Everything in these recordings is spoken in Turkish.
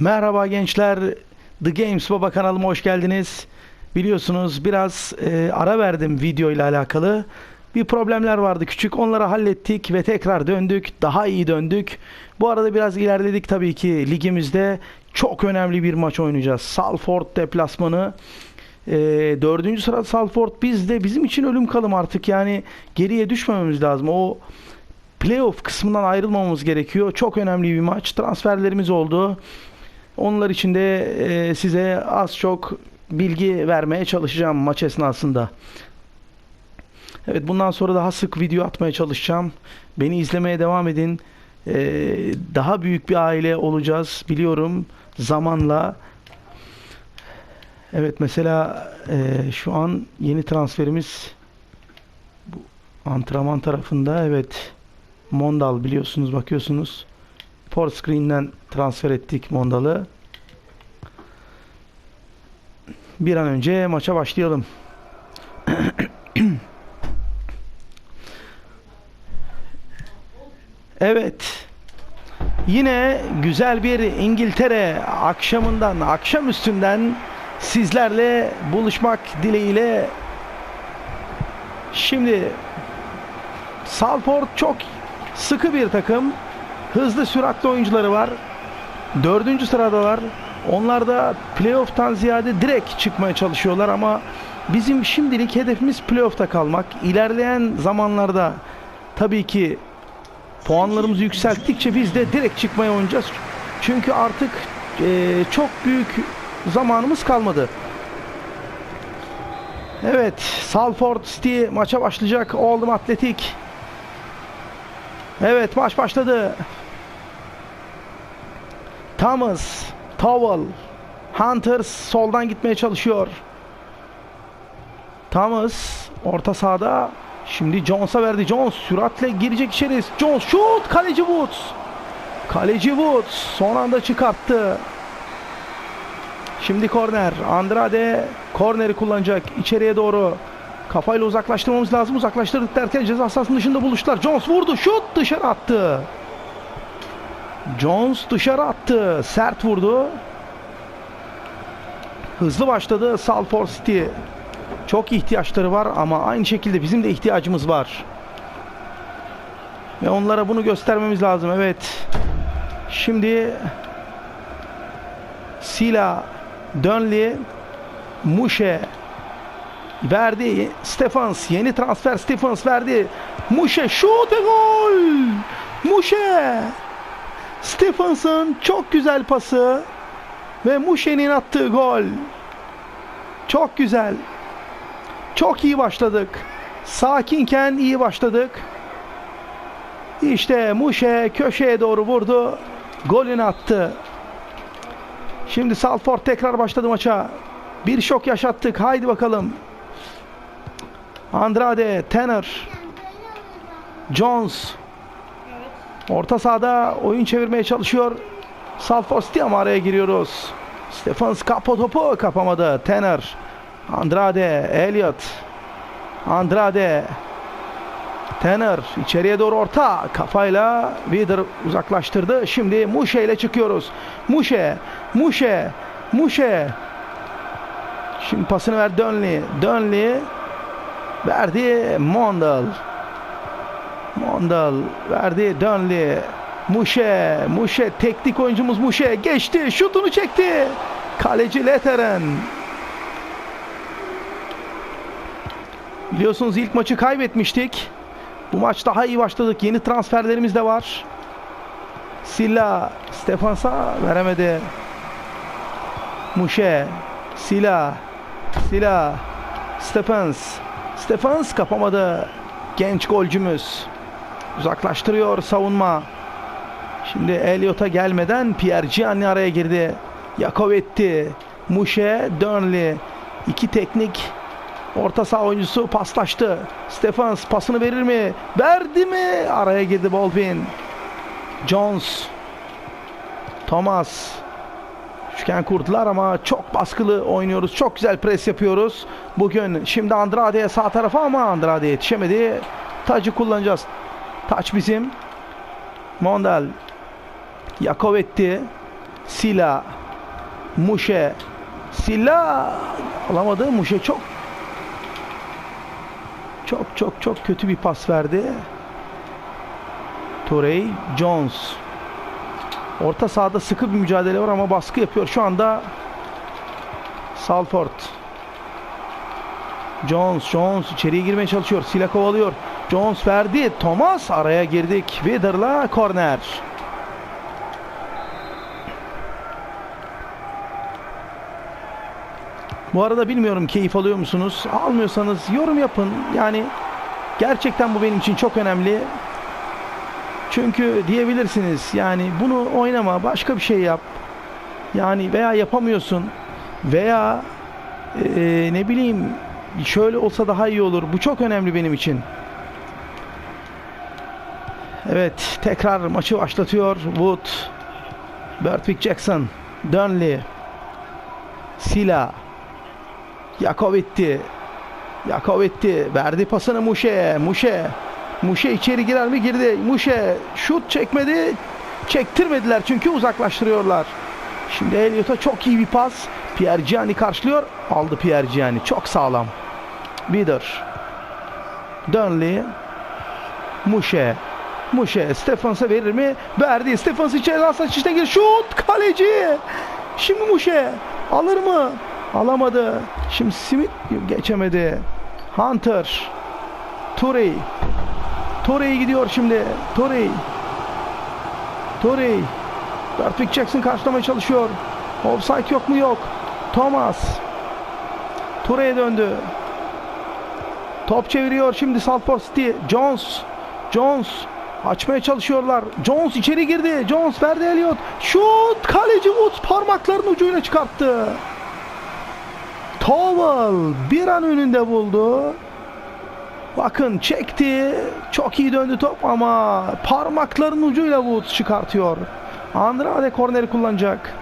Merhaba gençler. The Games Baba kanalıma hoş geldiniz. Biliyorsunuz biraz e, ara verdim video ile alakalı. Bir problemler vardı küçük. Onları hallettik ve tekrar döndük. Daha iyi döndük. Bu arada biraz ilerledik tabii ki ligimizde. Çok önemli bir maç oynayacağız. Salford deplasmanı. E, dördüncü sırada Salford bizde. Bizim için ölüm kalım artık. Yani geriye düşmememiz lazım. O playoff kısmından ayrılmamamız gerekiyor. Çok önemli bir maç. Transferlerimiz oldu. Onlar için de e, size az çok bilgi vermeye çalışacağım maç esnasında. Evet bundan sonra daha sık video atmaya çalışacağım. Beni izlemeye devam edin. E, daha büyük bir aile olacağız biliyorum zamanla. Evet mesela e, şu an yeni transferimiz bu antrenman tarafında evet Mondal biliyorsunuz bakıyorsunuz. Port Screen'den transfer ettik Mondal'ı. Bir an önce maça başlayalım. evet. Yine güzel bir İngiltere akşamından, akşamüstünden sizlerle buluşmak dileğiyle şimdi Salford çok sıkı bir takım. Hızlı süratli oyuncuları var. Dördüncü sıradalar. Onlar da playoff'tan ziyade direkt çıkmaya çalışıyorlar ama bizim şimdilik hedefimiz playoff'ta kalmak. İlerleyen zamanlarda tabii ki puanlarımızı yükselttikçe biz de direkt çıkmaya oynayacağız. Çünkü artık eee, çok büyük zamanımız kalmadı. Evet, Salford City maça başlayacak. Oldham Atletik. Evet, maç başladı. Thomas, Towell, Hunters soldan gitmeye çalışıyor. Thomas orta sahada. Şimdi Jones'a verdi. Jones süratle girecek içeri. Jones şut. Kaleci Woods. Kaleci Woods son anda çıkarttı. Şimdi korner. Andrade korneri kullanacak. içeriye doğru. Kafayla uzaklaştırmamız lazım. Uzaklaştırdık derken ceza sahasının dışında buluştular. Jones vurdu. Şut dışarı attı. Jones dışarı attı. Sert vurdu. Hızlı başladı Salford City. Çok ihtiyaçları var ama aynı şekilde bizim de ihtiyacımız var. Ve onlara bunu göstermemiz lazım. Evet. Şimdi Sila Dönley Muşe verdi. Stephens yeni transfer Stephens verdi. Muşe şut gol. Muşe Stephens'ın çok güzel pası ve Muşe'nin attığı gol. Çok güzel. Çok iyi başladık. Sakinken iyi başladık. İşte Muşe köşeye doğru vurdu. Golünü attı. Şimdi Salford tekrar başladı maça. Bir şok yaşattık. Haydi bakalım. Andrade, Tanner, Jones. Orta sahada oyun çevirmeye çalışıyor. Salford City ama araya giriyoruz. Stephens kapı topu kapamadı. Tanner, Andrade, Elliot, Andrade, Tanner içeriye doğru orta kafayla Vider uzaklaştırdı. Şimdi Muşe ile çıkıyoruz. Muşe, Muşe, Muşe. Şimdi pasını ver Dönley. Dönley verdi Mondal. Mondal verdi Dönley. Muşe, Muşe teknik oyuncumuz Muşe geçti, şutunu çekti. Kaleci Leteren. Biliyorsunuz ilk maçı kaybetmiştik. Bu maç daha iyi başladık. Yeni transferlerimiz de var. Silla Stefans'a veremedi. Muşe, Sila, Sila, Stefans, Stefans kapamadı. Genç golcümüz. Uzaklaştırıyor savunma. Şimdi Elliot'a gelmeden Pierre Gianni araya girdi. Yakovetti, Muşe, Dönley. İki teknik orta saha oyuncusu paslaştı. Stefans pasını verir mi? Verdi mi? Araya girdi Baldwin. Jones. Thomas. Üçgen kurdular ama çok baskılı oynuyoruz. Çok güzel pres yapıyoruz. Bugün şimdi Andrade'ye sağ tarafa ama Andrade yetişemedi. Tacı kullanacağız. Taç bizim. Mondal. Yakovetti. Sila. Muşe. Sila. Alamadı. Muşe çok çok çok çok kötü bir pas verdi. Torrey Jones. Orta sahada sıkı bir mücadele var ama baskı yapıyor. Şu anda Salford. Jones, Jones içeriye girmeye çalışıyor. Sila kovalıyor. Jones verdi. Thomas araya girdik. Wither'la korner. Bu arada bilmiyorum keyif alıyor musunuz? Almıyorsanız yorum yapın. Yani gerçekten bu benim için çok önemli. Çünkü diyebilirsiniz yani bunu oynama başka bir şey yap. Yani veya yapamıyorsun veya eee, ne bileyim şöyle olsa daha iyi olur. Bu çok önemli benim için. Evet tekrar maçı başlatıyor Wood. Bertwick Jackson. Dönley. Sila. Yakovitti. Yakovitti. Verdi pasını Muşe'ye. Muşe. Muşe içeri girer mi? Girdi. Muşe şut çekmedi. Çektirmediler çünkü uzaklaştırıyorlar. Şimdi Elliot'a çok iyi bir pas. Pierre Gianni karşılıyor. Aldı Pierre Gianni. Çok sağlam. Bider. Dönley. Muşe. Muşe. Stefans'a verir mi? Verdi. Stefans içeri alsa işte gir. Şut. Kaleci. Şimdi Muşe. Alır mı? Alamadı. Şimdi Smith geçemedi. Hunter. Turey. Torrey gidiyor şimdi. Torrey. Torrey. Bertwick Jackson karşılamaya çalışıyor. Offside yok mu? Yok. Thomas. Torrey'e döndü. Top çeviriyor şimdi Southport City. Jones. Jones. Açmaya çalışıyorlar. Jones içeri girdi. Jones verdi Elliot. Şut. Kaleci Woods parmaklarının ucuyla çıkarttı. Towell bir an önünde buldu. Bakın çekti. Çok iyi döndü top ama parmakların ucuyla Woods çıkartıyor. Andrade korneri kullanacak.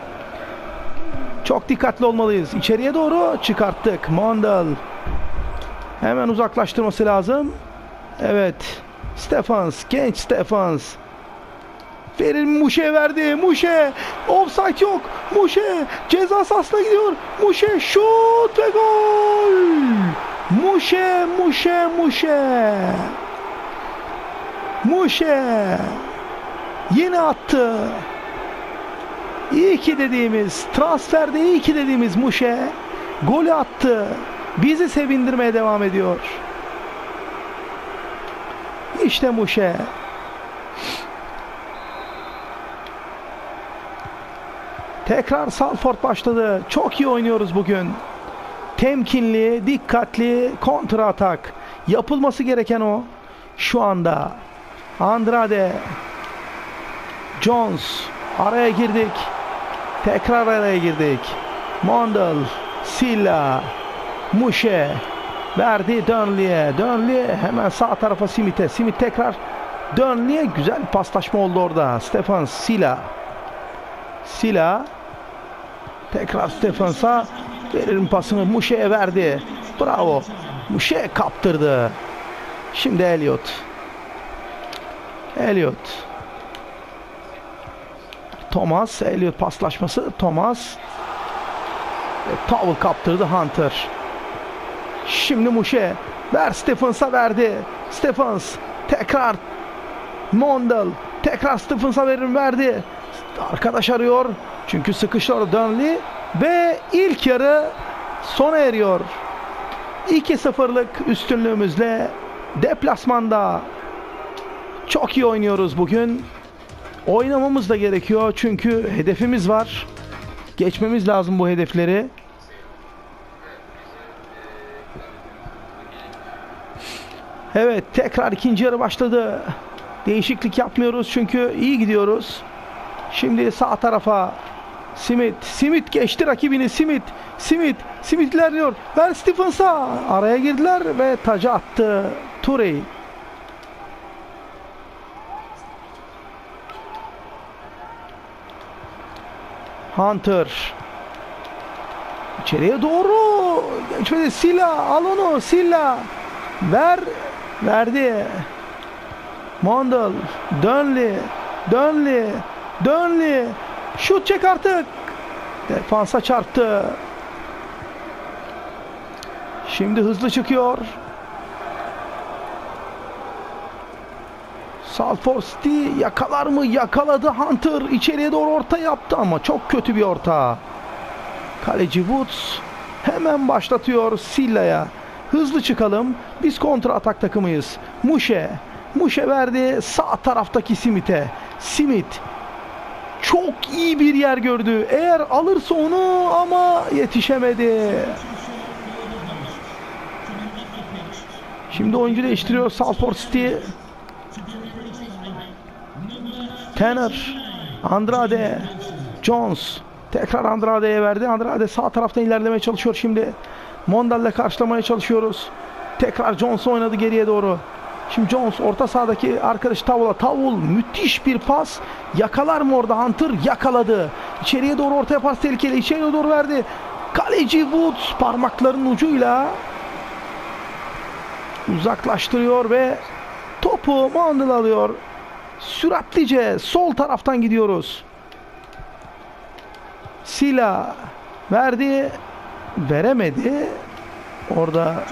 Çok dikkatli olmalıyız. İçeriye doğru çıkarttık. Mondal. Hemen uzaklaştırması lazım. Evet. Stefans. Genç Stefans. Verin Muşe verdi. Muşe. Offside yok. Muşe. Ceza sahasına gidiyor. Muşe şut ve gol. Muşe, Muşe, Muşe. Muşe. Yine attı. İyi ki dediğimiz, transferde iyi ki dediğimiz Muşe golü attı. Bizi sevindirmeye devam ediyor. İşte Muşe. Tekrar Salford başladı. Çok iyi oynuyoruz bugün. Temkinli, dikkatli kontra atak. Yapılması gereken o. Şu anda Andrade Jones araya girdik. Tekrar araya girdik. Mondal, Silla, Muşe verdi Dönley'e. Dönley hemen sağ tarafa Simit'e. Simit tekrar Dönley'e güzel bir paslaşma oldu orada. Stefan Silla. Silla tekrar Stefans'a verir pasını Muşe'ye verdi. Bravo. Muşe kaptırdı. Şimdi Elliot. Elliot. Thomas. Elliot paslaşması. Thomas. Towel kaptırdı Hunter. Şimdi Muşe. Ver Stefans'a verdi. Stefans. Tekrar. Mondal. Tekrar Stefans'a verir verdi. Arkadaş arıyor. Çünkü sıkışıyor Dönley. Ve ilk yarı sona eriyor. 2-0'lık üstünlüğümüzle deplasmanda çok iyi oynuyoruz bugün. Oynamamız da gerekiyor çünkü hedefimiz var. Geçmemiz lazım bu hedefleri. Evet tekrar ikinci yarı başladı. Değişiklik yapmıyoruz çünkü iyi gidiyoruz. Şimdi sağ tarafa Simit. Simit geçti rakibini. Simit. Simit. Simit ilerliyor. Ver Stephens'a. Araya girdiler ve taca attı. Turey. Hunter. İçeriye doğru. Geçmedi. Silla. Al onu. Silla. Ver. Verdi. Mondal. Dönley. Dönley. Dönley. Şut çek artık. Defansa çarptı. Şimdi hızlı çıkıyor. Salford City yakalar mı? Yakaladı Hunter. içeriye doğru orta yaptı ama çok kötü bir orta. Kaleci Woods hemen başlatıyor Silla'ya. Hızlı çıkalım. Biz kontra atak takımıyız. Muşe. Muşe verdi sağ taraftaki Simit'e. Simit çok iyi bir yer gördü. Eğer alırsa onu ama yetişemedi. Şimdi oyuncu değiştiriyor Salford City. Tanner, Andrade, Jones. Tekrar Andrade'ye verdi. Andrade sağ taraftan ilerlemeye çalışıyor şimdi. Mondal'le karşılamaya çalışıyoruz. Tekrar Jones oynadı geriye doğru. Şimdi Jones orta sahadaki arkadaş Tavul'a. Tavul müthiş bir pas. Yakalar mı orada Hunter? Yakaladı. İçeriye doğru ortaya pas tehlikeli. İçeriye doğru verdi. Kaleci Woods parmaklarının ucuyla uzaklaştırıyor ve topu Mondal alıyor. Süratlice sol taraftan gidiyoruz. Sila verdi. Veremedi. Orada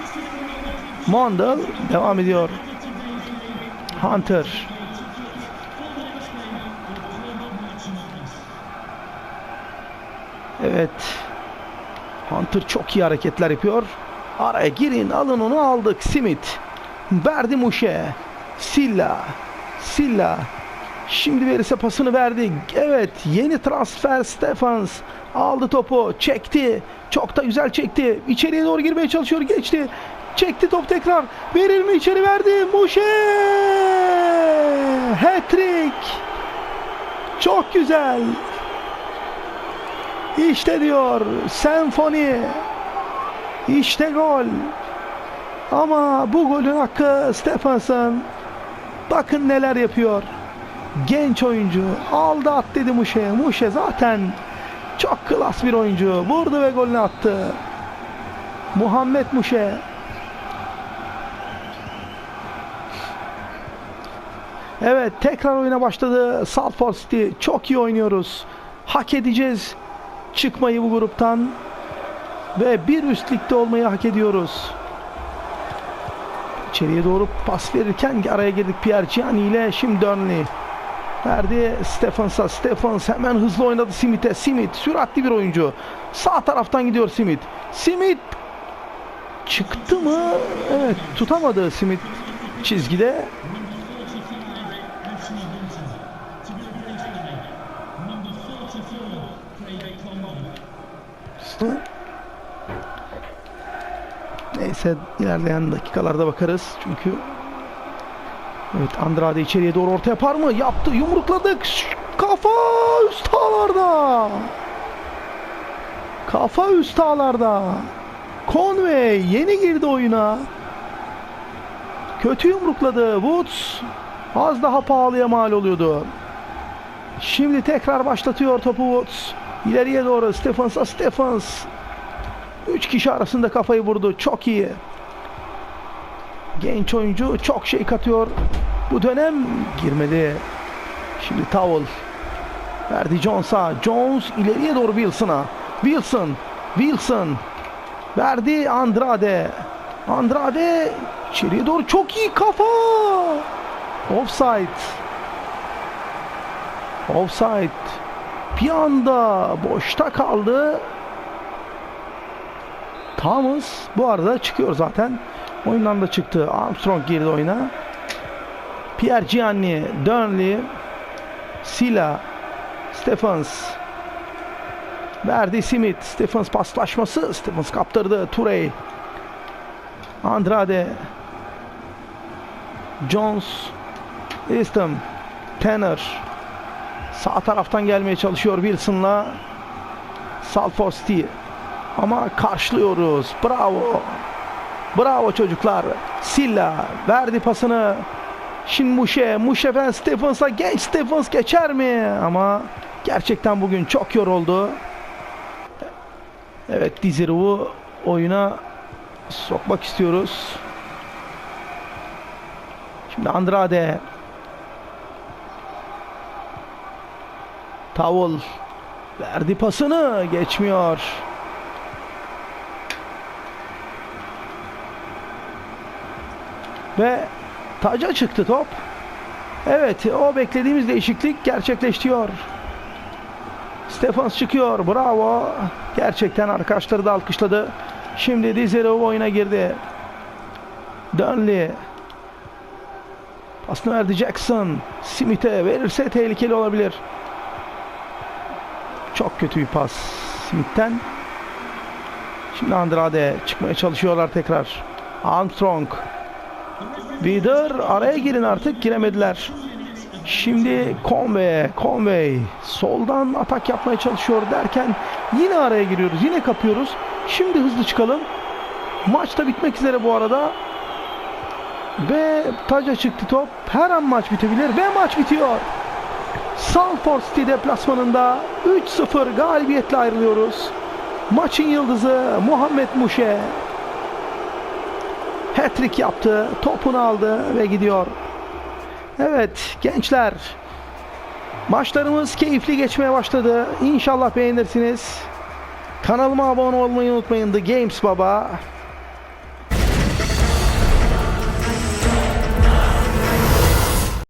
Mondal devam ediyor. Hunter. Evet. Hunter çok iyi hareketler yapıyor. Araya girin alın onu aldık. Simit. Verdi Muşe. Silla. Silla. Şimdi verirse pasını verdi. Evet yeni transfer Stefans. Aldı topu. Çekti. Çok da güzel çekti. İçeriye doğru girmeye çalışıyor. Geçti. Çekti top tekrar. Verir mi içeri verdi. Muşe. Hat-trick. Çok güzel. İşte diyor. Senfoni. İşte gol. Ama bu golün hakkı Stefansson. Bakın neler yapıyor. Genç oyuncu. Aldı at dedi Muşe. Muşe zaten çok klas bir oyuncu. Vurdu ve golünü attı. Muhammed Muşe. Evet tekrar oyuna başladı. Salford City çok iyi oynuyoruz. Hak edeceğiz çıkmayı bu gruptan. Ve bir üst olmayı hak ediyoruz. İçeriye doğru pas verirken araya girdik Pierre Gianni ile şimdi Dönley. Verdi Stefans'a. Stefans hemen hızlı oynadı Simit'e. Simit süratli bir oyuncu. Sağ taraftan gidiyor Simit. Simit çıktı mı? Evet tutamadı Simit çizgide. Neyse ilerleyen dakikalarda bakarız çünkü Evet Andrade içeriye doğru orta yapar mı? Yaptı yumrukladık. Kafa üst ağlarda. Kafa üst ağlarda. Conway yeni girdi oyuna. Kötü yumrukladı. Woods az daha pahalıya mal oluyordu. Şimdi tekrar başlatıyor topu Woods. İleriye doğru Stephens'a Stephens. Üç kişi arasında kafayı vurdu. Çok iyi. Genç oyuncu çok şey katıyor. Bu dönem girmedi. Şimdi Towel. Verdi Jones'a. Jones ileriye doğru Wilson'a. Wilson. Wilson. Verdi Andrade. Andrade içeriye doğru çok iyi kafa. Offside. Offside. Bir anda boşta kaldı. Thomas bu arada çıkıyor zaten. Oyundan da çıktı. Armstrong girdi oyuna. Pierre Gianni, Durnley, Sila, Stephens verdi Simit. Stephens paslaşması. Stephens kaptırdı. Touré. Andrade. Jones. Easton. Tanner. Sağ taraftan gelmeye çalışıyor Wilson'la. Salford City. Ama karşılıyoruz. Bravo. Bravo çocuklar. Silla verdi pasını. Şimdi Muşe. Muşe ve Stephens'a genç Stephens geçer mi? Ama gerçekten bugün çok yoruldu. Evet Diziruv'u oyuna sokmak istiyoruz. Şimdi Andrade. Tavul. Verdi pasını. Geçmiyor. Ve taca çıktı top. Evet o beklediğimiz değişiklik gerçekleşiyor. Stefans çıkıyor. Bravo. Gerçekten arkadaşları da alkışladı. Şimdi Dizerov oyuna girdi. Dönley. Pasını verdi Jackson. Smith'e verirse tehlikeli olabilir. Çok kötü bir pas Smith'ten. Şimdi Andrade çıkmaya çalışıyorlar tekrar. Armstrong. Vider araya girin artık giremediler. Şimdi Conway, Conway soldan atak yapmaya çalışıyor derken yine araya giriyoruz. Yine kapıyoruz. Şimdi hızlı çıkalım. Maç da bitmek üzere bu arada. Ve taca çıktı top. Her an maç bitebilir ve maç bitiyor. Salford City deplasmanında 3-0 galibiyetle ayrılıyoruz. Maçın yıldızı Muhammed Muşe hat-trick yaptı, topunu aldı ve gidiyor. Evet gençler maçlarımız keyifli geçmeye başladı. İnşallah beğenirsiniz. Kanalıma abone olmayı unutmayın. The Games Baba.